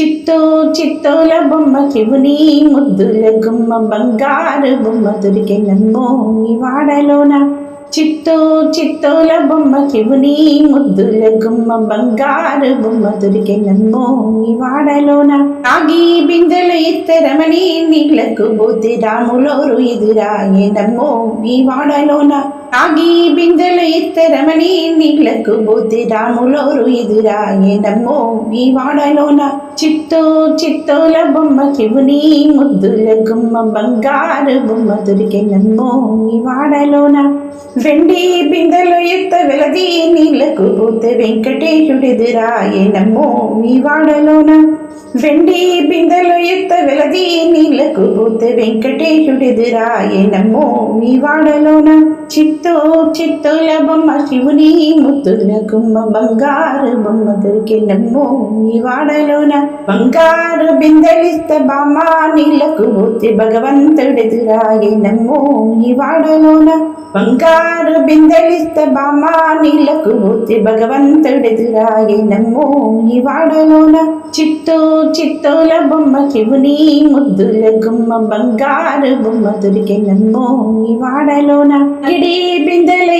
చిత్తూ చిత్తూల బొమ్మ శివుని ముద్దుల గుమ్మ బంగారు బొమ్మ దొరికెనమ్మో ఈ వాడలోన. చిత్తూ చిత్తూల బొమ్మ శివుని ముద్దుల గుమ్మ బంగారు బొమ్మ దొరికెనమ్మో ఈ వాడలోన. ఆగి బిందెలు ఇత్తరమని నీళ్ళకు పోతే రాములోరు ఎదురాయనమ్మో ఈ వాడలోన. ఆగి బిందె ఇత్తరమని నీళ్ళకు బుద్ధి రాములోరు ఎదురాయనమ్మో ఈ వాడలోన చిత్తూ చిత్తూల బొమ్మ శివుని ముద్దుల గుమ్మ బంగారు బొమ్మ దొరికినమ్మో ఈ వాడలోన. వెండి బిందెలు ఎత్త వెలది నీళ్ళకు పోతే వెంకటేశుడెదురాయనమ్మో ఈ వాడలోన. వెండి బిందెలు ఎత్త వెలది నీళ్ళకు పోతే వెంకటేశుడెదురాయనమ్మో ఈ వాడలోన. చిత్తూ చిత్తూల బొమ్మ శివుని ముద్దుల గుమ్మ బంగారు బొమ్మ దొరికినమ్మో ఈ వాడలోన బంగారు బిందెలిస్త బామ్మ నీళ్ళకు పోతే భగవంతుడెదురాయనమ్మో ఈ వాడలోన బంగారు బిందెలిస్త బామ్మ నీళ్ళకు పోతే భగవంతుడెదురాయనమ్మో ఈ వాడలోన చిత్తూ చిత్తూల బొమ్మ శివుని ముద్దుల గుమ్మ బంగారు బొమ్మ దొరికినమ్మో ఈ వాడలోన గిడి బిందెల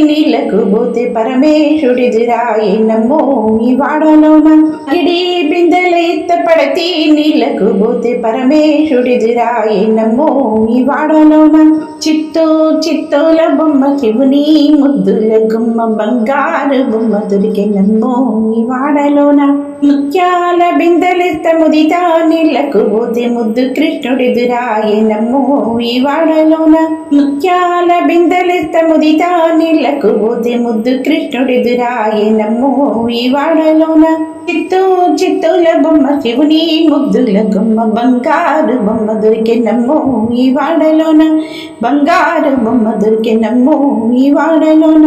నీళ్ళకు పోతే పరమేశుడిదిరాయనమ్మో ఈ వాడలోన గిడి బిందెల ఎత్త పడతి నీళ్ళకు పోతే పరమేశుడిదిరాయనమ్మో ఈ వాడలోన చిత్తూ చిత్తూల బొమ్మ శివుని ముద్దుల గుమ్మ బంగారు బొమ్మ దొరికినమ్మో ఈ వాడలోన ముత్యాల బిందెలెత్త ముదిత. నీళ్ళకు పోతే ముద్దు కృష్ణుడిదురాయనమ్మో ఈ వాడలోన ముత్యాల బిందెలెత్త ముదిత. నీ నీళ్ళకు పోతే ముద్దు కృష్ణుడిదురాయనమ్మో ఈ వాడలోన చిత్తూ చిత్తూల బొమ్మ శివుని ముద్దుల గుమ్మ బంగారు బొమ్మ దొరికినమ్మో ఈ వాడలోన బంగారు బొమ్మ దొరికినమ్మో ఈ వాడలోన